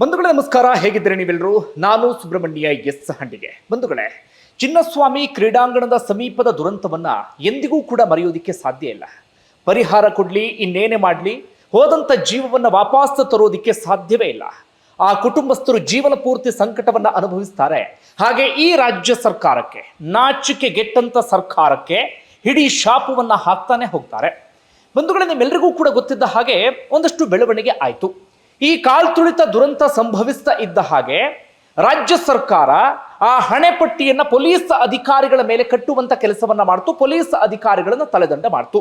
ಬಂಧುಗಳೇ, ನಮಸ್ಕಾರ. ಹೇಗಿದ್ದರೆ ನೀವೆಲ್ಲರೂ? ನಾನು ಸುಬ್ರಹ್ಮಣ್ಯ ಎಸ್ ಹಂಡಿಗೆ. ಬಂಧುಗಳೇ, ಚಿನ್ನಸ್ವಾಮಿ ಕ್ರೀಡಾಂಗಣದ ಸಮೀಪದ ದುರಂತವನ್ನ ಎಂದಿಗೂ ಕೂಡ ಮರೆಯೋದಿಕ್ಕೆ ಸಾಧ್ಯ ಇಲ್ಲ. ಪರಿಹಾರ ಕೊಡ್ಲಿ, ಇನ್ನೇನೇ ಮಾಡಲಿ ಹೋದಂಥ ಜೀವವನ್ನ ವಾಪಸ್ ತರೋದಿಕ್ಕೆ ಸಾಧ್ಯವೇ ಇಲ್ಲ. ಆ ಕುಟುಂಬಸ್ಥರು ಜೀವನ ಪೂರ್ತಿ ಸಂಕಟವನ್ನ ಅನುಭವಿಸ್ತಾರೆ. ಹಾಗೆ ಈ ರಾಜ್ಯ ಸರ್ಕಾರಕ್ಕೆ, ನಾಚಿಕೆ ಗೆಟ್ಟಂತ ಸರ್ಕಾರಕ್ಕೆ ಹಿಡಿ ಶಾಪವನ್ನ ಹಾಕ್ತಾನೆ ಹೋಗ್ತಾರೆ. ಬಂಧುಗಳೇ ನಿಮ್ಮೆಲ್ಲರಿಗೂ ಕೂಡ ಗೊತ್ತಿದ್ದ ಹಾಗೆ ಒಂದಷ್ಟು ಬೆಳವಣಿಗೆ ಆಯಿತು. ಈ ಕಾಲ್ತುಳಿತ ದುರಂತ ಸಂಭವಿಸ್ತಾ ಇದ್ದ ಹಾಗೆ ರಾಜ್ಯ ಸರ್ಕಾರ ಆ ಹಣೆಪಟ್ಟಿಯನ್ನ ಪೊಲೀಸ್ ಅಧಿಕಾರಿಗಳ ಮೇಲೆ ಕಟ್ಟುವಂತ ಕೆಲಸವನ್ನ ಮಾಡ್ತು. ಪೊಲೀಸ್ ಅಧಿಕಾರಿಗಳನ್ನ ತಲೆದಂಡ ಮಾಡ್ತು.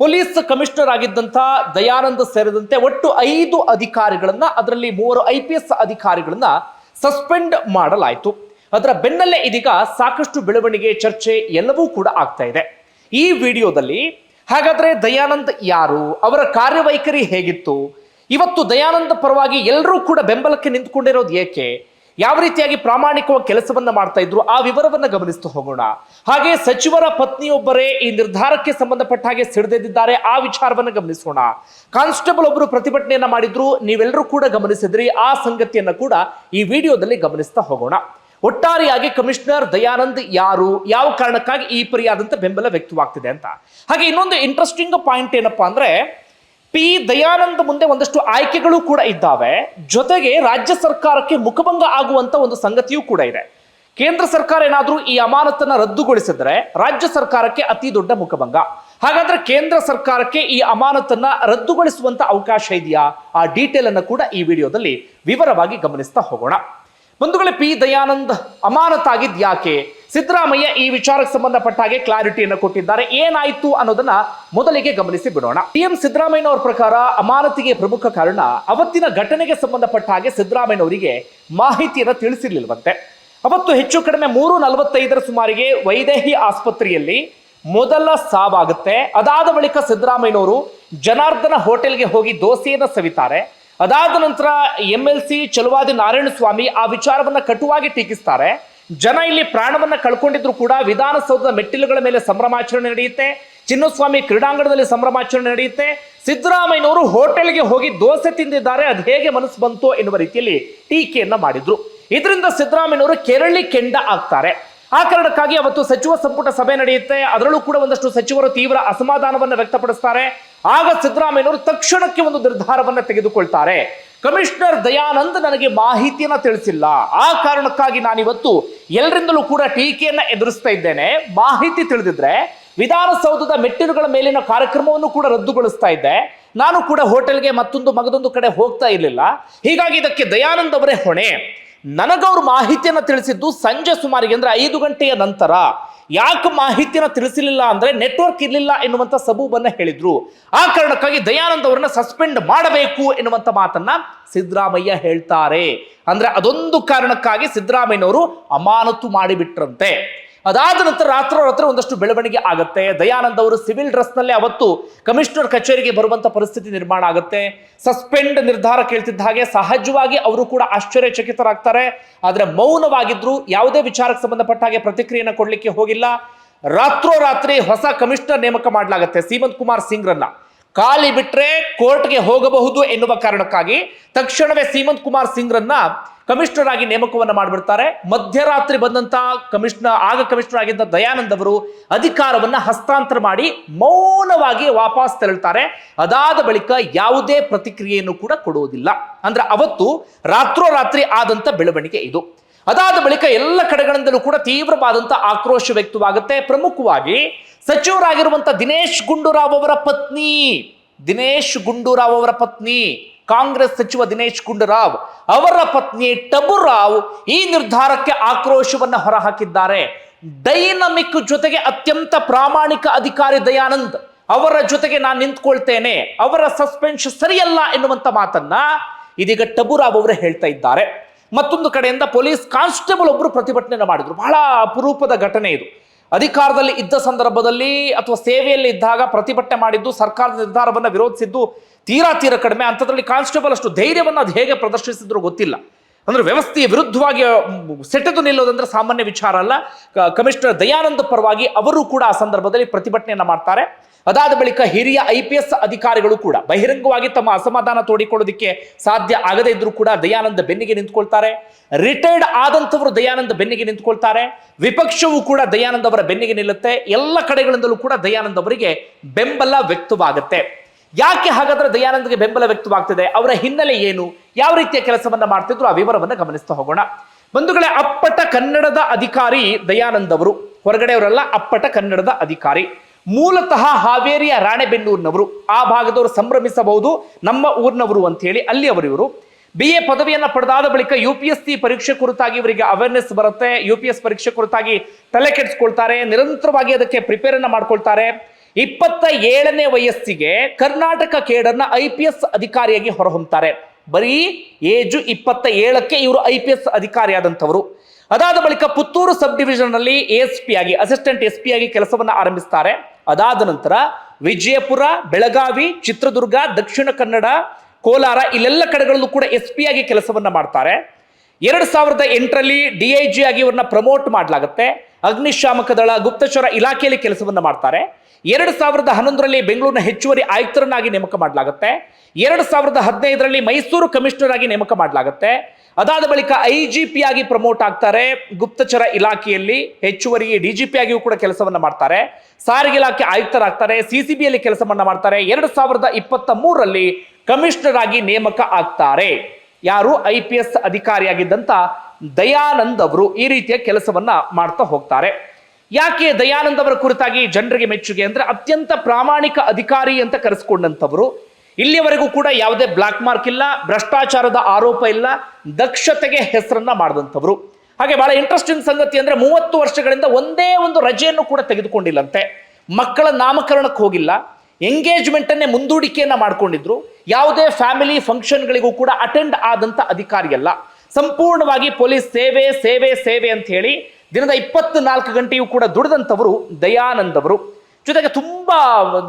ಪೊಲೀಸ್ ಕಮಿಷನರ್ ಆಗಿದ್ದಂಥ ದಯಾನಂದ ಸೇರಿದಂತೆ ಒಟ್ಟು ಐದು ಅಧಿಕಾರಿಗಳನ್ನ ಅದರಲ್ಲಿ ಮೂವರು ಐ ಪಿ ಎಸ್ ಅಧಿಕಾರಿಗಳನ್ನ ಸಸ್ಪೆಂಡ್ ಮಾಡಲಾಯಿತು. ಅದರ ಬೆನ್ನಲ್ಲೇ ಇದೀಗ ಸಾಕಷ್ಟು ಬೆಳವಣಿಗೆ ಚರ್ಚೆ ಎಲ್ಲವೂ ಕೂಡ ಆಗ್ತಾ ಇದೆ. ಈ ವಿಡಿಯೋದಲ್ಲಿ ಹಾಗಾದ್ರೆ ದಯಾನಂದ್ ಯಾರು? ಅವರ ಕಾರ್ಯವೈಖರಿ ಹೇಗಿತ್ತು? ಇವತ್ತು ದಯಾನಂದ ಪರವಾಗಿ ಎಲ್ಲರೂ ಕೂಡ ಬೆಂಬಲಕ್ಕೆ ನಿಂತ್ಕೊಂಡಿರೋದು ಏಕೆ? ಯಾವ ರೀತಿಯಾಗಿ ಪ್ರಾಮಾಣಿಕವಾಗಿ ಕೆಲಸವನ್ನ ಮಾಡ್ತಾ ಇದ್ರು? ಆ ವಿವರವನ್ನ ಗಮನಿಸ್ತಾ ಹೋಗೋಣ. ಹಾಗೆ ಸಚಿವರ ಪತ್ನಿಯೊಬ್ಬರೇ ಈ ನಿರ್ಧಾರಕ್ಕೆ ಸಂಬಂಧಪಟ್ಟ ಹಾಗೆ ಸಿಡಿದೆದ್ದಿದ್ದಾರೆ. ಆ ವಿಚಾರವನ್ನ ಗಮನಿಸೋಣ. ಕಾನ್ಸ್ಟೇಬಲ್ ಒಬ್ಬರು ಪ್ರತಿಭಟನೆಯನ್ನ ಮಾಡಿದ್ರು. ನೀವೆಲ್ಲರೂ ಕೂಡ ಗಮನಿಸಿದ್ರಿ. ಆ ಸಂಗತಿಯನ್ನ ಕೂಡ ಈ ವಿಡಿಯೋದಲ್ಲಿ ಗಮನಿಸ್ತಾ ಹೋಗೋಣ. ಒಟ್ಟಾರೆಯಾಗಿ ಕಮಿಷನರ್ ದಯಾನಂದ್ ಯಾರು? ಯಾವ ಕಾರಣಕ್ಕಾಗಿ ಈ ಪರಿಯಾದಂತ ಬೆಂಬಲ ವ್ಯಕ್ತವಾಗ್ತಿದೆ ಅಂತ. ಹಾಗೆ ಇನ್ನೊಂದು ಇಂಟ್ರೆಸ್ಟಿಂಗ್ ಪಾಯಿಂಟ್ ಏನಪ್ಪಾ ಅಂದ್ರೆ ಪಿ ದಯಾನಂದ್ ಮುಂದೆ ಒಂದಷ್ಟು ಆಯ್ಕೆಗಳು ಕೂಡ ಇದ್ದಾವೆ. ಜೊತೆಗೆ ರಾಜ್ಯ ಸರ್ಕಾರಕ್ಕೆ ಮುಖಭಂಗ ಆಗುವಂತ ಒಂದು ಸಂಗತಿಯೂ ಕೂಡ ಇದೆ. ಕೇಂದ್ರ ಸರ್ಕಾರ ಏನಾದರೂ ಈ ಅಮಾನತನ್ನ ರದ್ದುಗೊಳಿಸಿದ್ರೆ ರಾಜ್ಯ ಸರ್ಕಾರಕ್ಕೆ ಅತಿ ದೊಡ್ಡ ಮುಖಭಂಗ. ಹಾಗಾದ್ರೆ ಕೇಂದ್ರ ಸರ್ಕಾರಕ್ಕೆ ಈ ಅಮಾನತನ್ನ ರದ್ದುಗೊಳಿಸುವಂತ ಅವಕಾಶ ಇದೆಯಾ? ಆ ಡೀಟೇಲ್ ಅನ್ನು ಕೂಡ ಈ ವಿಡಿಯೋದಲ್ಲಿ ವಿವರವಾಗಿ ಗಮನಿಸ್ತಾ ಹೋಗೋಣ. ಬಂಧುಗಳೇ, ಪಿ ದಯಾನಂದ್ ಅಮಾನತ್ ಯಾಕೆ? ಸಿದ್ದರಾಮಯ್ಯ ಈ ವಿಚಾರಕ್ಕೆ ಸಂಬಂಧಪಟ್ಟ ಹಾಗೆ ಕ್ಲಾರಿಟಿಯನ್ನು ಕೊಟ್ಟಿದ್ದಾರೆ. ಏನಾಯಿತು ಅನ್ನೋದನ್ನ ಮೊದಲಿಗೆ ಗಮನಿಸಿ ಬಿಡೋಣ. ಟಿಎಂ ಸಿದ್ದರಾಮಯ್ಯನವರ ಪ್ರಕಾರ ಅಮಾನತಿಗೆ ಪ್ರಮುಖ ಕಾರಣ ಅವತ್ತಿನ ಘಟನೆಗೆ ಸಂಬಂಧಪಟ್ಟ ಹಾಗೆ ಸಿದ್ದರಾಮಯ್ಯನವರಿಗೆ ಮಾಹಿತಿಯನ್ನು ತಿಳಿಸಿರ್ಲಿಲ್ವಂತೆ. ಅವತ್ತು ಹೆಚ್ಚು ಕಡಿಮೆ ಮೂರು ನಲವತ್ತೈದರ ಸುಮಾರಿಗೆ ವೈದೇಹಿ ಆಸ್ಪತ್ರೆಯಲ್ಲಿ ಮೊದಲ ಸಾವಾಗುತ್ತೆ. ಅದಾದ ಬಳಿಕ ಸಿದ್ದರಾಮಯ್ಯನವರು ಜನಾರ್ದನ ಹೋಟೆಲ್ಗೆ ಹೋಗಿ ದೋಸೆಯನ್ನು ಸವಿತಾರೆ. ಅದಾದ ನಂತರ M L C, Chaluvadi Narayana Swamy ಆ ವಿಚಾರವನ್ನು ಕಟುವಾಗಿ ಟೀಕಿಸ್ತಾರೆ. ಜನ ಇಲ್ಲಿ ಪ್ರಾಣವನ್ನ ಕಳ್ಕೊಂಡಿದ್ರು ಕೂಡ ವಿಧಾನಸೌಧದ ಮೆಟ್ಟಿಲುಗಳ ಮೇಲೆ ಸಂಭ್ರಮಾಚರಣೆ ನಡೆಯುತ್ತೆ. ಚಿನ್ನಸ್ವಾಮಿ ಕ್ರೀಡಾಂಗಣದಲ್ಲಿ ಸಂಭ್ರಮಾಚರಣೆ ನಡೆಯುತ್ತೆ. ಸಿದ್ದರಾಮಯ್ಯನವರು ಹೋಟೆಲ್ಗೆ ಹೋಗಿ ದೋಸೆ ತಿಂದಿದ್ದಾರೆ. ಅದು ಹೇಗೆ ಮನಸ್ಸು ಬಂತು ಎನ್ನುವ ರೀತಿಯಲ್ಲಿ ಟೀಕೆಯನ್ನ ಮಾಡಿದ್ರು. ಇದರಿಂದ ಸಿದ್ದರಾಮಯ್ಯನವರು ಕೆರಳಿ ಕೆಂಡ ಆಗ್ತಾರೆ. ಆ ಕಾರಣಕ್ಕಾಗಿ ಅವತ್ತು ಸಚಿವ ಸಂಪುಟ ಸಭೆ ನಡೆಯುತ್ತೆ. ಅದರಲ್ಲೂ ಕೂಡ ಒಂದಷ್ಟು ಸಚಿವರು ತೀವ್ರ ಅಸಮಾಧಾನವನ್ನು ವ್ಯಕ್ತಪಡಿಸ್ತಾರೆ. ಆಗ ಸಿದ್ದರಾಮಯ್ಯನವರು ತಕ್ಷಣಕ್ಕೆ ಒಂದು ನಿರ್ಧಾರವನ್ನು ತೆಗೆದುಕೊಳ್ತಾರೆ. ಕಮಿಷನರ್ ದಯಾನಂದ್ ನನಗೆ ಮಾಹಿತಿಯನ್ನ ತಿಳಿಸಿಲ್ಲ. ಆ ಕಾರಣಕ್ಕಾಗಿ ನಾನಿವತ್ತು ಎಲ್ಲರಿಂದಲೂ ಕೂಡ ಟೀಕೆಯನ್ನು ಎದುರಿಸ್ತಾ ಇದ್ದೇನೆ. ಮಾಹಿತಿ ತಿಳಿದಿದ್ರೆ ವಿಧಾನಸೌಧದ ಮೆಟ್ಟಿಲುಗಳ ಮೇಲಿನ ಕಾರ್ಯಕ್ರಮವನ್ನು ಕೂಡ ರದ್ದುಗೊಳಿಸ್ತಾ ಇದ್ದೆ. ನಾನು ಕೂಡ ಹೋಟೆಲ್ಗೆ ಮತ್ತೊಂದು ಮಗದೊಂದು ಕಡೆ ಹೋಗ್ತಾ ಇರಲಿಲ್ಲ. ಹೀಗಾಗಿ ಇದಕ್ಕೆ ದಯಾನಂದ್ ಅವರೇ ಹೊಣೆ. ನನಗವ್ರು ಮಾಹಿತಿಯನ್ನು ತಿಳಿಸಿದ್ದು ಸಂಜೆ ಸುಮಾರಿಗೆ ಅಂದರೆ ಐದು ಗಂಟೆಯ ನಂತರ. ಯಾಕೆ ಮಾಹಿತಿಯನ್ನ ತಿಳಿಸಲಿಲ್ಲ ಅಂದ್ರೆ ನೆಟ್ವರ್ಕ್ ಇರಲಿಲ್ಲ ಎನ್ನುವಂಥ ಸಬೂಬನ್ನ ಹೇಳಿದ್ರು. ಆ ಕಾರಣಕ್ಕಾಗಿ ದಯಾನಂದ್ ಅವರನ್ನ ಸಸ್ಪೆಂಡ್ ಮಾಡಬೇಕು ಎನ್ನುವಂಥ ಮಾತನ್ನ ಸಿದ್ದರಾಮಯ್ಯ ಹೇಳ್ತಾರೆ. ಅಂದ್ರೆ ಅದೊಂದು ಕಾರಣಕ್ಕಾಗಿ ಸಿದ್ದರಾಮಯ್ಯನವರು ಅಮಾನತು ಮಾಡಿಬಿಟ್ರಂತೆ. ಅದಾದ ನಂತರ ರಾತ್ರೋರಾತ್ರ ಒಂದಷ್ಟು ಬೆಳವಣಿಗೆ ಆಗುತ್ತೆ. ದಯಾನಂದ್ ಅವರು ಸಿವಿಲ್ ಡ್ರೆಸ್ ನಲ್ಲೇ ಅವತ್ತು ಕಮಿಷನರ್ ಕಚೇರಿಗೆ ಬರುವಂತ ಪರಿಸ್ಥಿತಿ ನಿರ್ಮಾಣ ಆಗುತ್ತೆ. ಸಸ್ಪೆಂಡ್ ನಿರ್ಧಾರ ಕೇಳ್ತಿದ್ದ ಹಾಗೆ ಸಹಜವಾಗಿ ಅವರು ಕೂಡ ಆಶ್ಚರ್ಯಚಕಿತರಾಗ್ತಾರೆ. ಆದರೆ ಮೌನವಾಗಿದ್ರು ಯಾವುದೇ ವಿಚಾರಕ್ಕೆ ಸಂಬಂಧಪಟ್ಟ ಹಾಗೆ ಪ್ರತಿಕ್ರಿಯೆಯನ್ನು ಕೊಡಲಿಕ್ಕೆ ಹೋಗಿಲ್ಲ. ರಾತ್ರೋರಾತ್ರಿ ಹೊಸ ಕಮಿಷನರ್ ನೇಮಕ ಮಾಡಲಾಗುತ್ತೆ. ಸೀಮಂತ್ ಕುಮಾರ್ ಸಿಂಗ್ರನ್ನ. ಖಾಲಿ ಬಿಟ್ರೆ ಕೋರ್ಟ್ಗೆ ಹೋಗಬಹುದು ಎನ್ನುವ ಕಾರಣಕ್ಕಾಗಿ ತಕ್ಷಣವೇ ಸೀಮಂತ್ ಕುಮಾರ್ ಸಿಂಗ್ರನ್ನ ಕಮಿಷನರ್ ಆಗಿ ನೇಮಕವನ್ನು ಮಾಡಿಬಿಡ್ತಾರೆ. ಮಧ್ಯರಾತ್ರಿ ಬಂದಂತ ಕಮಿಷನರ್ ಆಗ ಕಮಿಷನರ್ ಆಗಿದ್ದ ದಯಾನಂದ್ ಅವರು ಅಧಿಕಾರವನ್ನ ಹಸ್ತಾಂತರ ಮಾಡಿ ಮೌನವಾಗಿ ವಾಪಸ್ ತೆರಳುತ್ತಾರೆ ಅದಾದ ಬಳಿಕ ಯಾವುದೇ ಪ್ರತಿಕ್ರಿಯೆಯನ್ನು ಕೂಡ ಕೊಡುವುದಿಲ್ಲ. ಅಂದ್ರೆ ಅವತ್ತು ರಾತ್ರೋರಾತ್ರಿ ಆದಂತ ಬೆಳವಣಿಗೆ ಇದು. ಅದಾದ ಬಳಿಕ ಎಲ್ಲ ಕಡೆಗಳಿಂದಲೂ ಕೂಡ ತೀವ್ರವಾದಂತ ಆಕ್ರೋಶ ವ್ಯಕ್ತವಾಗುತ್ತೆ. ಪ್ರಮುಖವಾಗಿ ಸಚಿವರಾಗಿರುವಂತ ದಿನೇಶ್ ಗುಂಡೂರಾವ್ ಅವರ ಪತ್ನಿ. ದಿನೇಶ್ ಗುಂಡೂರಾವ್ ಅವರ ಪತ್ನಿ. ಕಾಂಗ್ರೆಸ್ ಸಚಿವ ದಿನೇಶ್ ಗುಂಡೂರಾವ್ ಅವರ ಪತ್ನಿ ಟಬುರಾವ್ ಈ ನಿರ್ಧಾರಕ್ಕೆ ಆಕ್ರೋಶವನ್ನು ಹೊರಹಾಕಿದ್ದಾರೆ. ಡೈನಮಿಕ್ ಜೊತೆಗೆ ಅತ್ಯಂತ ಪ್ರಾಮಾಣಿಕ ಅಧಿಕಾರಿ ದಯಾನಂದ್ ಅವರ ಜೊತೆಗೆ ನಾನು ನಿಂತ್ಕೊಳ್ತೇನೆ. ಅವರ ಸಸ್ಪೆನ್ಸ್ ಸರಿಯಲ್ಲ ಎನ್ನುವಂಥ ಮಾತನ್ನ ಇದೀಗ ಟಬುರಾವ್ ಅವರು ಹೇಳ್ತಾ ಇದ್ದಾರೆ. ಮತ್ತೊಂದು ಕಡೆಯಿಂದ ಪೊಲೀಸ್ ಕಾನ್ಸ್ಟೇಬಲ್ ಒಬ್ಬರು ಪ್ರತಿಭಟನೆ ಮಾಡಿದ್ರು. ಬಹಳ ಅಪರೂಪದ ಘಟನೆ ಇದು. ಅಧಿಕಾರದಲ್ಲಿ ಇದ್ದ ಸಂದರ್ಭದಲ್ಲಿ ಅಥವಾ ಸೇವೆಯಲ್ಲಿ ಇದ್ದಾಗ ಪ್ರತಿಭಟನೆ ಮಾಡಿದ್ದು ಸರ್ಕಾರದ ನಿರ್ಧಾರವನ್ನು ವಿರೋಧಿಸಿದ್ದು ತೀರಾ ತೀರಾ ಕಡಿಮೆ. ಅಂಥದ್ರಲ್ಲಿ ಕಾನ್ಸ್ಟೇಬಲ್ ಅಷ್ಟು ಧೈರ್ಯವನ್ನು ಅದು ಹೇಗೆ ಪ್ರದರ್ಶಿಸಿದ್ರು ಗೊತ್ತಿಲ್ಲ. ಅಂದ್ರೆ ವ್ಯವಸ್ಥೆಯ ವಿರುದ್ಧವಾಗಿ ಸೆಟೆದು ನಿಲ್ಲೋದಂದ್ರೆ ಸಾಮಾನ್ಯ ವಿಚಾರ ಅಲ್ಲ. ಕಮಿಷನರ್ ದಯಾನಂದ ಪರವಾಗಿ ಅವರು ಕೂಡ ಆ ಸಂದರ್ಭದಲ್ಲಿ ಪ್ರತಿಭಟನೆಯನ್ನು ಮಾಡ್ತಾರೆ. ಅದಾದ ಬಳಿಕ ಹಿರಿಯ ಐ ಪಿ ಎಸ್ ಅಧಿಕಾರಿಗಳು ಕೂಡ ಬಹಿರಂಗವಾಗಿ ತಮ್ಮ ಅಸಮಾಧಾನ ತೋಡಿಕೊಳ್ಳೋದಕ್ಕೆ ಸಾಧ್ಯ ಆಗದೇ ಇದ್ರೂ ಕೂಡ ದಯಾನಂದ ಬೆನ್ನಿಗೆ ನಿಂತ್ಕೊಳ್ತಾರೆ. ರಿಟೈರ್ಡ್ ಆದಂಥವರು ದಯಾನಂದ ಬೆನ್ನಿಗೆ ನಿಂತ್ಕೊಳ್ತಾರೆ. ವಿಪಕ್ಷವು ಕೂಡ ದಯಾನಂದ ಅವರ ಬೆನ್ನಿಗೆ ನಿಲ್ಲುತ್ತೆ. ಎಲ್ಲ ಕಡೆಗಳಿಂದಲೂ ಕೂಡ ದಯಾನಂದ ಅವರಿಗೆ ಬೆಂಬಲ ವ್ಯಕ್ತವಾಗುತ್ತೆ. ಯಾಕೆ ಹಾಗಾದ್ರೆ ದಯಾನಂದ್ಗೆ ಬೆಂಬಲ ವ್ಯಕ್ತವಾಗ್ತಿದೆ? ಅವರ ಹಿನ್ನೆಲೆ ಏನು? ಯಾವ ರೀತಿಯ ಕೆಲಸವನ್ನ ಮಾಡ್ತಿದ್ರು? ಆ ವಿವರವನ್ನು ಗಮನಿಸ್ತಾ ಹೋಗೋಣ. ಬಂಧುಗಳೇ, ಅಪ್ಪಟ ಕನ್ನಡದ ಅಧಿಕಾರಿ ದಯಾನಂದ್ ಅವರು, ಹೊರಗಡೆಯವರಲ್ಲ, ಅಪ್ಪಟ ಕನ್ನಡದ ಅಧಿಕಾರಿ. ಮೂಲತಃ ಹಾವೇರಿಯ ರಾಣೆಬೆನ್ನೂರಿನವರು. ಆ ಭಾಗದವರು ಸಂಭ್ರಮಿಸಬಹುದು, ನಮ್ಮ ಊರಿನವರು ಅಂತ ಹೇಳಿ ಅಲ್ಲಿ ಅವರು ಇವರು. ಬಿ ಎ ಪದವಿಯನ್ನ ಪಡೆದಾದ ಬಳಿಕ ಯು ಪಿ ಎಸ್ ಸಿ ಪರೀಕ್ಷೆ ಕುರಿತಾಗಿ ಇವರಿಗೆ ಅವೇರ್ನೆಸ್ ಬರುತ್ತೆ. ಯು ಪಿ ಎಸ್ ಪರೀಕ್ಷೆ ಕುರಿತಾಗಿ ತಲೆ ಕೆಡಿಸ್ಕೊಳ್ತಾರೆ. ನಿರಂತರವಾಗಿ ಅದಕ್ಕೆ ಪ್ರಿಪೇರ್ ಅನ್ನ ಮಾಡ್ಕೊಳ್ತಾರೆ. ಇಪ್ಪತ್ತ ಏಳನೇ ವಯಸ್ಸಿಗೆ ಕರ್ನಾಟಕ ಕೇಡರ್ನ ಐ ಪಿ ಎಸ್ ಅಧಿಕಾರಿಯಾಗಿ ಹೊರಹೊಮ್ತಾರೆ. ಬರೀ ಏಜು ಇಪ್ಪತ್ತ ಏಳಕ್ಕೆ ಇವರು ಐ ಪಿ ಎಸ್ ಅಧಿಕಾರಿಯಾದಂಥವರು. ಅದಾದ ಬಳಿಕ ಪುತ್ತೂರು ಸಬ್ ಡಿವಿಷನ್ನಲ್ಲಿ ಎಸ್ ಪಿ ಆಗಿ, ಅಸಿಸ್ಟೆಂಟ್ ಎಸ್ ಪಿ ಆಗಿ ಕೆಲಸವನ್ನು ಆರಂಭಿಸ್ತಾರೆ. ಅದಾದ ನಂತರ ವಿಜಯಪುರ, ಬೆಳಗಾವಿ, ಚಿತ್ರದುರ್ಗ, ದಕ್ಷಿಣ ಕನ್ನಡ, ಕೋಲಾರ, ಇಲ್ಲೆಲ್ಲ ಕಡೆಗಳಲ್ಲೂ ಕೂಡ ಎಸ್ ಪಿ ಆಗಿ ಕೆಲಸವನ್ನ ಮಾಡ್ತಾರೆ. ಎರಡ್ ಸಾವಿರದ ಎಂಟರಲ್ಲಿ ಡಿ ಐ ಜಿ ಆಗಿ ಇವ್ರನ್ನ ಪ್ರಮೋಟ್ ಮಾಡಲಾಗುತ್ತೆ. ಅಗ್ನಿಶಾಮಕ ದಳ ಗುಪ್ತಚರ ಇಲಾಖೆಯಲ್ಲಿ ಕೆಲಸವನ್ನು ಮಾಡ್ತಾರೆ. ಎರಡು ಸಾವಿರದ ಹನ್ನೊಂದರಲ್ಲಿ ಬೆಂಗಳೂರಿನ ಹೆಚ್ಚುವರಿ ಆಯುಕ್ತರನ್ನಾಗಿ ನೇಮಕ ಮಾಡಲಾಗುತ್ತೆ. ಎರಡು ಸಾವಿರದ ಹದಿನೈದರಲ್ಲಿ ಮೈಸೂರು ಕಮಿಷನರ್ ಆಗಿ ನೇಮಕ ಮಾಡಲಾಗುತ್ತೆ. ಅದಾದ ಬಳಿಕ ಐ ಜಿ ಪಿ ಆಗಿ ಪ್ರಮೋಟ್ ಆಗ್ತಾರೆ ಗುಪ್ತಚರ ಇಲಾಖೆಯಲ್ಲಿ. ಹೆಚ್ಚುವರಿ ಡಿ ಜಿ ಪಿ ಆಗಿಯೂ ಕೂಡ ಕೆಲಸವನ್ನು ಮಾಡ್ತಾರೆ. ಸಾರಿಗೆ ಇಲಾಖೆ ಆಯುಕ್ತರಾಗ್ತಾರೆ. ಸಿ ಸಿ ಕೆಲಸವನ್ನು ಮಾಡ್ತಾರೆ. ಎರಡು ಸಾವಿರದ ಇಪ್ಪತ್ತ ಮೂರರಲ್ಲಿ ಕಮಿಷನರ್ ಆಗಿ ನೇಮಕ ಆಗ್ತಾರೆ. ಯಾರು ಐ ಪಿ ಎಸ್ ಅಧಿಕಾರಿಯಾಗಿದ್ದಂಥ ದಯಾನಂದ್ ಅವರು ಈ ರೀತಿಯ ಕೆಲಸವನ್ನ ಮಾಡ್ತಾ ಹೋಗ್ತಾರೆ. ಯಾಕೆ ದಯಾನಂದ್ ಅವರ ಕುರಿತಾಗಿ ಜನರಿಗೆ ಮೆಚ್ಚುಗೆ ಅಂದ್ರೆ ಅತ್ಯಂತ ಪ್ರಾಮಾಣಿಕ ಅಧಿಕಾರಿ ಅಂತ ಕರೆಸ್ಕೊಂಡಂಥವರು. ಇಲ್ಲಿಯವರೆಗೂ ಕೂಡ ಯಾವುದೇ ಬ್ಲಾಕ್ ಮಾರ್ಕ್ ಇಲ್ಲ, ಭ್ರಷ್ಟಾಚಾರದ ಆರೋಪ ಇಲ್ಲ, ದಕ್ಷತೆಗೆ ಹೆಸರನ್ನ ಮಾಡಿದಂಥವ್ರು. ಹಾಗೆ ಬಹಳ ಇಂಟ್ರೆಸ್ಟಿಂಗ್ ಸಂಗತಿ ಅಂದ್ರೆ ಮೂವತ್ತು ವರ್ಷಗಳಿಂದ ಒಂದೇ ಒಂದು ರಜೆಯನ್ನು ಕೂಡ ತೆಗೆದುಕೊಂಡಿಲ್ಲಂತೆ. ಮಕ್ಕಳ ನಾಮಕರಣಕ್ಕೆ ಹೋಗಿಲ್ಲ ಎಂಗೇಜ್ಮೆಂಟ್ ಮುಂದೂಡಿಕೆಯನ್ನು ಮಾಡಿಕೊಂಡಿದ್ರು. ಯಾವುದೇ ಫ್ಯಾಮಿಲಿ ಫಂಕ್ಷನ್ಗಳಿಗೂ ಕೂಡ ಅಟೆಂಡ್ ಆದಂಥ ಅಧಿಕಾರಿ ಅಲ್ಲ. ಸಂಪೂರ್ಣವಾಗಿ ಪೊಲೀಸ್ ಸೇವೆ ಸೇವೆ ಸೇವೆ ಅಂತ ಹೇಳಿ ದಿನದ ಇಪ್ಪತ್ನಾಲ್ಕು ಗಂಟೆಯೂ ಕೂಡ ದುಡಿದಂಥವರು ದಯಾನಂದ್ ಅವರು. ಜೊತೆಗೆ ತುಂಬಾ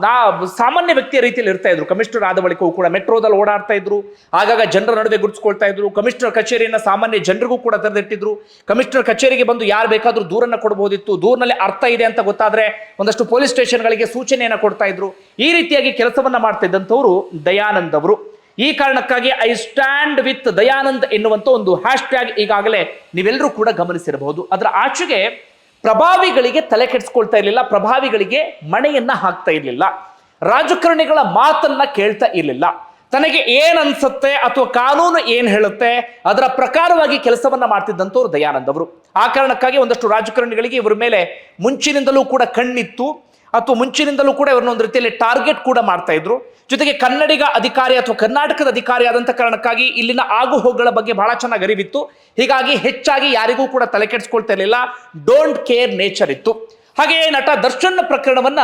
ನಾ ಸಾಮಾನ್ಯ ವ್ಯಕ್ತಿಯ ರೀತಿಯಲ್ಲಿ ಇರ್ತಾ ಇದ್ರು. ಕಮಿಷನರ್ ಆದ ಬಳಿಕವೂ ಕೂಡ ಮೆಟ್ರೋದಲ್ಲಿ ಓಡಾಡ್ತಾ ಇದ್ರು. ಆಗಾಗ ಜನರ ನಡುವೆ ಗುರುತಿಸ್ಕೊಳ್ತಾ ಇದ್ರು. ಕಮಿಷನರ್ ಕಚೇರಿಯನ್ನ ಸಾಮಾನ್ಯ ಜನರಿಗೂ ಕೂಡ ತೆರೆದಿಟ್ಟಿದ್ರು. ಕಮಿಷನರ್ ಕಚೇರಿಗೆ ಬಂದು ಯಾರು ಬೇಕಾದ್ರೂ ದೂರನ್ನ ಕೊಡಬಹುದಿತ್ತು ದೂರಿನಲ್ಲಿ ಅರ್ಥ ಇದೆ ಅಂತ ಗೊತ್ತಾದ್ರೆ ಒಂದಷ್ಟು ಪೊಲೀಸ್ ಸ್ಟೇಷನ್ಗಳಿಗೆ ಸೂಚನೆಯನ್ನ ಕೊಡ್ತಾ ಇದ್ರು. ಈ ರೀತಿಯಾಗಿ ಕೆಲಸವನ್ನ ಮಾಡ್ತಾ ಇದ್ದಂಥವ್ರು ದಯಾನಂದ್ ಅವರು. ಈ ಕಾರಣಕ್ಕಾಗಿ ಐ ಸ್ಟ್ಯಾಂಡ್ ವಿತ್ ದಯಾನಂದ್ ಎನ್ನುವಂಥ ಒಂದು ಹ್ಯಾಶ್ ಟ್ಯಾಗ್ ಈಗಾಗಲೇ ನೀವೆಲ್ಲರೂ ಕೂಡ ಗಮನಿಸಿರಬಹುದು. ಅದರ ಆಚೆಗೆ ಪ್ರಭಾವಿಗಳಿಗೆ ತಲೆ ಕೆಡಿಸ್ಕೊಳ್ತಾ ಇರಲಿಲ್ಲ, ಪ್ರಭಾವಿಗಳಿಗೆ ಮಣೆಯನ್ನ ಹಾಕ್ತಾ ಇರಲಿಲ್ಲ. ರಾಜಕಾರಣಿಗಳ ಮಾತನ್ನ ಕೇಳ್ತಾ ಇರಲಿಲ್ಲ. ತನಗೆ ಏನ್ ಅನ್ಸುತ್ತೆ ಅಥವಾ ಕಾನೂನು ಏನ್ ಹೇಳುತ್ತೆ ಅದರ ಪ್ರಕಾರವಾಗಿ ಕೆಲಸವನ್ನ ಮಾಡ್ತಿದ್ದಂಥವ್ರು ದಯಾನಂದ್ ಅವರು. ಆ ಕಾರಣಕ್ಕಾಗಿ ಒಂದಷ್ಟು ರಾಜಕಾರಣಿಗಳಿಗೆ ಇವರ ಮೇಲೆ ಮುಂಚಿನಿಂದಲೂ ಕೂಡ ಕಣ್ಣಿತ್ತು. ಅಥವಾ ಮುಂಚಿನಿಂದಲೂ ಕೂಡ ಇವ್ರನ್ನ ಒಂದು ರೀತಿಯಲ್ಲಿ ಟಾರ್ಗೆಟ್ ಕೂಡ ಮಾಡ್ತಾ ಇದ್ರು. ಜೊತೆಗೆ ಕನ್ನಡಿಗ ಅಧಿಕಾರಿ ಅಥವಾ ಕರ್ನಾಟಕದ ಅಧಿಕಾರಿ ಆದಂತ ಕಾರಣಕ್ಕಾಗಿ ಇಲ್ಲಿನ ಆಗು ಹೋಗುಗಳ ಬಗ್ಗೆ ಬಹಳ ಚೆನ್ನಾಗಿ ಅರಿವಿತ್ತು. ಹೀಗಾಗಿ ಹೆಚ್ಚಾಗಿ ಯಾರಿಗೂ ಕೂಡ ತಲೆ ಕೆಡಿಸ್ಕೊಳ್ತಾ ಇರಲಿಲ್ಲ. ಡೋಂಟ್ ಕೇರ್ ನೇಚರ್ ಇತ್ತು. ಹಾಗೆ ನಟ ದರ್ಶನ್ ಪ್ರಕರಣವನ್ನ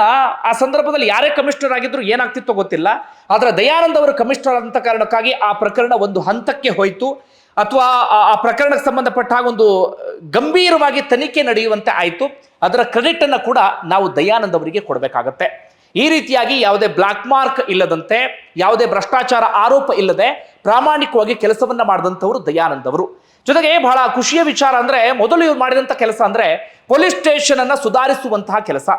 ಆ ಸಂದರ್ಭದಲ್ಲಿ ಯಾರೇ ಕಮಿಷನರ್ ಆಗಿದ್ರು ಏನಾಗ್ತಿತ್ತೋ ಗೊತ್ತಿಲ್ಲ. ಆದ್ರೆ ದಯಾನಂದ್ ಅವರು ಕಮಿಷನರ್ ಆದಂತ ಕಾರಣಕ್ಕಾಗಿ ಆ ಪ್ರಕರಣ ಒಂದು ಹಂತಕ್ಕೆ ಹೋಯಿತು. ಅಥವಾ ಆ- ಪ್ರಕರಣಕ್ಕೆ ಸಂಬಂಧಪಟ್ಟ ಒಂದು ಗಂಭೀರವಾಗಿ ತನಿಖೆ ನಡೆಯುವಂತೆ ಆಯಿತು. ಅದರ ಕ್ರೆಡಿಟ್ ಅನ್ನು ಕೂಡ ನಾವು ದಯಾನಂದ್ ಅವರಿಗೆ ಕೊಡಬೇಕಾಗತ್ತೆ. ಈ ರೀತಿಯಾಗಿ ಯಾವುದೇ ಬ್ಲಾಕ್ ಮಾರ್ಕ್ ಇಲ್ಲದಂತೆ, ಯಾವುದೇ ಭ್ರಷ್ಟಾಚಾರ ಆರೋಪ ಇಲ್ಲದೆ ಪ್ರಾಮಾಣಿಕವಾಗಿ ಕೆಲಸವನ್ನ ಮಾಡಿದಂಥವರು ದಯಾನಂದ್ ಅವರು. ಜೊತೆಗೆ ಬಹಳ ಖುಷಿಯ ವಿಚಾರ ಅಂದ್ರೆ, ಮೊದಲು ಇವ್ರು ಮಾಡಿದಂಥ ಕೆಲಸ ಅಂದ್ರೆ, ಪೊಲೀಸ್ ಸ್ಟೇಷನ್ ಅನ್ನ ಸುಧಾರಿಸುವಂತಹ ಕೆಲಸ.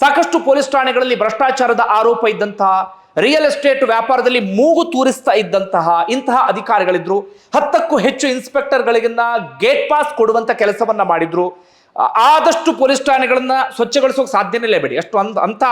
ಸಾಕಷ್ಟು ಪೊಲೀಸ್ ಠಾಣೆಗಳಲ್ಲಿ ಭ್ರಷ್ಟಾಚಾರದ ಆರೋಪ ಇದ್ದಂತಹ ರಿಯಲ್ ಎಸ್ಟೇಟ್ ವ್ಯಾಪಾರದಲ್ಲಿ ಮೂಗು ತೂರಿಸ್ತಾ ಇದ್ದಂತಹ ಇಂತಹ ಅಧಿಕಾರಿಗಳಿದ್ರು. ಹತ್ತಕ್ಕೂ ಹೆಚ್ಚು ಇನ್ಸ್ಪೆಕ್ಟರ್ಗಳಿಗಿನ್ನ ಗೇಟ್ ಪಾಸ್ ಕೊಡುವಂತ ಕೆಲಸವನ್ನ ಮಾಡಿದ್ರು. ಆದಷ್ಟು ಪೊಲೀಸ್ ಠಾಣೆಗಳನ್ನ ಸ್ವಚ್ಛಗೊಳಿಸೋಕೆ ಸಾಧ್ಯನೇ ಬೇಡಿ. ಅಷ್ಟು ಅಂತ ಅಂತ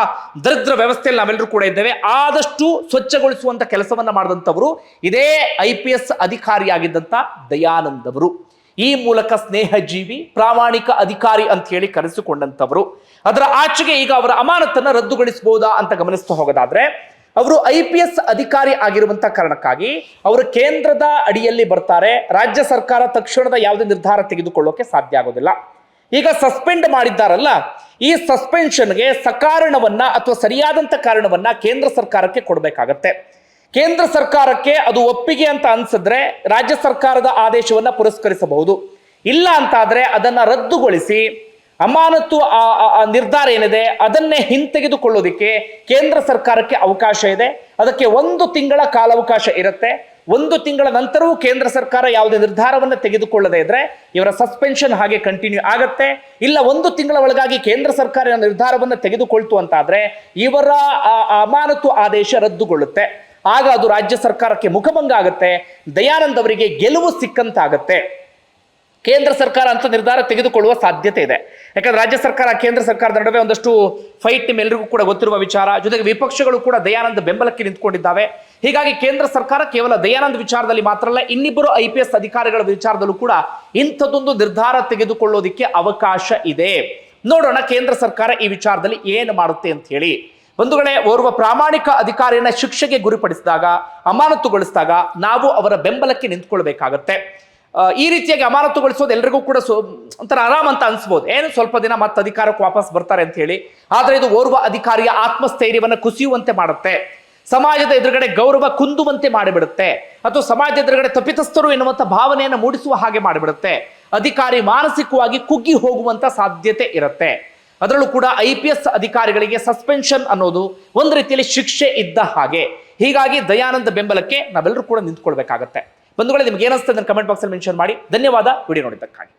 ದರಿದ್ರ ವ್ಯವಸ್ಥೆಯಲ್ಲಿ ನಾವೆಲ್ಲರೂ ಕೂಡ ಇದ್ದೇವೆ. ಆದಷ್ಟು ಸ್ವಚ್ಛಗೊಳಿಸುವಂತ ಕೆಲಸವನ್ನ ಮಾಡಿದಂಥವರು ಇದೇ ಐ ಪಿ ಎಸ್ ಅಧಿಕಾರಿಯಾಗಿದ್ದಂತ ದಯಾನಂದ್ ಅವರು. ಈ ಮೂಲಕ ಸ್ನೇಹಜೀವಿ, ಪ್ರಾಮಾಣಿಕ ಅಧಿಕಾರಿ ಅಂತ ಹೇಳಿ ಕರೆಸಿಕೊಂಡಂಥವರು. ಅದರ ಆಚೆಗೆ ಈಗ ಅವರ ಅಮಾನತನ್ನ ರದ್ದುಗೊಳಿಸಬಹುದಾ ಅಂತ ಗಮನಿಸ್ತಾ ಹೋಗೋದಾದ್ರೆ ಅವರು ಐ ಪಿ ಎಸ್ ಅಧಿಕಾರಿ ಆಗಿರುವಂತಹ ಕಾರಣಕ್ಕಾಗಿ ಅವರು ಕೇಂದ್ರದ ಅಡಿಯಲ್ಲಿ ಬರ್ತಾರೆ. ರಾಜ್ಯ ಸರ್ಕಾರ ತಕ್ಷಣದ ಯಾವುದೇ ನಿರ್ಧಾರ ತೆಗೆದುಕೊಳ್ಳೋಕೆ ಸಾಧ್ಯ ಆಗೋದಿಲ್ಲ. ಈಗ ಸಸ್ಪೆಂಡ್ ಮಾಡಿದ್ದಾರಲ್ಲ, ಈ ಸಸ್ಪೆನ್ಷನ್ಗೆ ಸಕಾರಣವನ್ನ ಅಥವಾ ಸರಿಯಾದಂತ ಕಾರಣವನ್ನ ಕೇಂದ್ರ ಸರ್ಕಾರಕ್ಕೆ ಕೊಡಬೇಕಾಗತ್ತೆ. ಕೇಂದ್ರ ಸರ್ಕಾರಕ್ಕೆ ಅದು ಒಪ್ಪಿಗೆ ಅಂತ ಅನ್ಸಿದ್ರೆ ರಾಜ್ಯ ಸರ್ಕಾರದ ಆದೇಶವನ್ನ ಪುರಸ್ಕರಿಸಬಹುದು. ಇಲ್ಲ ಅಂತಾದ್ರೆ ಅದನ್ನ ರದ್ದುಗೊಳಿಸಿ ಅಮಾನತು ಆ- ನಿರ್ಧಾರ ಏನಿದೆ, ಅದನ್ನೇ ಹಿಂತೆಗೆದುಕೊಳ್ಳೋದಿಕ್ಕೆ ಕೇಂದ್ರ ಸರ್ಕಾರಕ್ಕೆ ಅವಕಾಶ ಇದೆ. ಅದಕ್ಕೆ ಒಂದು ತಿಂಗಳ ಕಾಲಾವಕಾಶ ಇರುತ್ತೆ. ಒಂದು ತಿಂಗಳ ನಂತರವೂ ಕೇಂದ್ರ ಸರ್ಕಾರ ಯಾವುದೇ ನಿರ್ಧಾರವನ್ನು ತೆಗೆದುಕೊಳ್ಳದೇ ಇದ್ರೆ ಇವರ ಸಸ್ಪೆನ್ಷನ್ ಹಾಗೆ ಕಂಟಿನ್ಯೂ ಆಗತ್ತೆ. ಇಲ್ಲ, ಒಂದು ತಿಂಗಳ ಒಳಗಾಗಿ ಕೇಂದ್ರ ಸರ್ಕಾರ ನಿರ್ಧಾರವನ್ನು ತೆಗೆದುಕೊಳ್ತು ಅಂತಾದ್ರೆ ಇವರ ಅಮಾನತು ಆದೇಶ ರದ್ದುಗೊಳ್ಳುತ್ತೆ. ಆಗ ಅದು ರಾಜ್ಯ ಸರ್ಕಾರಕ್ಕೆ ಮುಖಭಂಗ ಆಗುತ್ತೆ. ದಯಾನಂದ್ ಅವರಿಗೆ ಗೆಲುವು ಸಿಕ್ಕಂತಾಗತ್ತೆ. ಕೇಂದ್ರ ಸರ್ಕಾರ ಅಂತ ನಿರ್ಧಾರ ತೆಗೆದುಕೊಳ್ಳುವ ಸಾಧ್ಯತೆ ಇದೆ. ಯಾಕಂದ್ರೆ ರಾಜ್ಯ ಸರ್ಕಾರ, ಕೇಂದ್ರ ಸರ್ಕಾರದ ನಡುವೆ ಒಂದಷ್ಟು ಫೈಟ್ ನಿಮ್ಮೆಲ್ಲರಿಗೂ ಕೂಡ ಗೊತ್ತಿರುವ ವಿಚಾರ. ಜೊತೆಗೆ ವಿಪಕ್ಷಗಳು ಕೂಡ ದಯಾನಂದ ಬೆಂಬಲಕ್ಕೆ ನಿಂತ್ಕೊಂಡಿದ್ದಾವೆ. ಹೀಗಾಗಿ ಕೇಂದ್ರ ಸರ್ಕಾರ ಕೇವಲ ದಯಾನಂದ ವಿಚಾರದಲ್ಲಿ ಮಾತ್ರ ಅಲ್ಲ, ಇನ್ನಿಬ್ಬರು ಐ ಪಿ ಎಸ್ ಅಧಿಕಾರಿಗಳ ವಿಚಾರದಲ್ಲೂ ಕೂಡ ಇಂಥದ್ದೊಂದು ನಿರ್ಧಾರ ತೆಗೆದುಕೊಳ್ಳೋದಿಕ್ಕೆ ಅವಕಾಶ ಇದೆ. ನೋಡೋಣ ಕೇಂದ್ರ ಸರ್ಕಾರ ಈ ವಿಚಾರದಲ್ಲಿ ಏನು ಮಾಡುತ್ತೆ ಅಂತ ಹೇಳಿ. ಬಂಧುಗಳೇ, ಓರ್ವ ಪ್ರಾಮಾಣಿಕ ಅಧಿಕಾರಿಯನ್ನ ಶಿಕ್ಷೆಗೆ ಗುರಿಪಡಿಸಿದಾಗ, ಅಮಾನತುಗೊಳಿಸಿದಾಗ ನಾವು ಅವರ ಬೆಂಬಲಕ್ಕೆ ನಿಂತ್ಕೊಳ್ಬೇಕಾಗತ್ತೆ. ಈ ರೀತಿಯಾಗಿ ಅಮಾನತುಗೊಳಿಸೋದು ಎಲ್ರಿಗೂ ಕೂಡ ಸೊ ಒಂಥರ ಆರಾಮ್ ಅಂತ ಅನ್ಸ್ಬೋದು. ಏನು ಸ್ವಲ್ಪ ದಿನ ಮತ್ತೆ ಅಧಿಕಾರಕ್ಕೆ ವಾಪಸ್ ಬರ್ತಾರೆ ಅಂತ ಹೇಳಿ. ಆದರೆ ಇದು ಓರ್ವ ಅಧಿಕಾರಿಯ ಆತ್ಮಸ್ಥೈರ್ಯವನ್ನು ಕುಸಿಯುವಂತೆ ಮಾಡುತ್ತೆ. ಸಮಾಜದ ಎದುರುಗಡೆ ಗೌರವ ಕುಂದುವಂತೆ ಮಾಡಿಬಿಡುತ್ತೆ. ಅಥವಾ ಸಮಾಜದ ಎದುರುಗಡೆ ತಪ್ಪಿತಸ್ಥರು ಎನ್ನುವಂಥ ಭಾವನೆಯನ್ನು ಮೂಡಿಸುವ ಹಾಗೆ ಮಾಡಿಬಿಡುತ್ತೆ. ಅಧಿಕಾರಿ ಮಾನಸಿಕವಾಗಿ ಕುಗ್ಗಿ ಹೋಗುವಂತ ಸಾಧ್ಯತೆ ಇರುತ್ತೆ. ಅದರಲ್ಲೂ ಕೂಡ ಐ ಪಿ ಎಸ್ ಅಧಿಕಾರಿಗಳಿಗೆ ಸಸ್ಪೆನ್ಷನ್ ಅನ್ನೋದು ಒಂದು ರೀತಿಯಲ್ಲಿ ಶಿಕ್ಷೆ ಇದ್ದ ಹಾಗೆ. ಹೀಗಾಗಿ ದಯಾನಂದ ಬೆಂಬಲಕ್ಕೆ ನಾವೆಲ್ಲರೂ ಕೂಡ ನಿಂತ್ಕೊಳ್ಬೇಕಾಗತ್ತೆ. ಬಂಧುಗಳೇ ನಿಮ್ಗೆ ಏನಿಸ್ತದೆ ಕಮೆಂಟ್ ಬಾಕ್ಸಲ್ಲಿ ಮೆನ್ಷನ್ ಮಾಡಿ. ಧನ್ಯವಾದ. ವಿಡಿಯೋ ನೋಡಿದ್ದಕ್ಕಾಗಿ.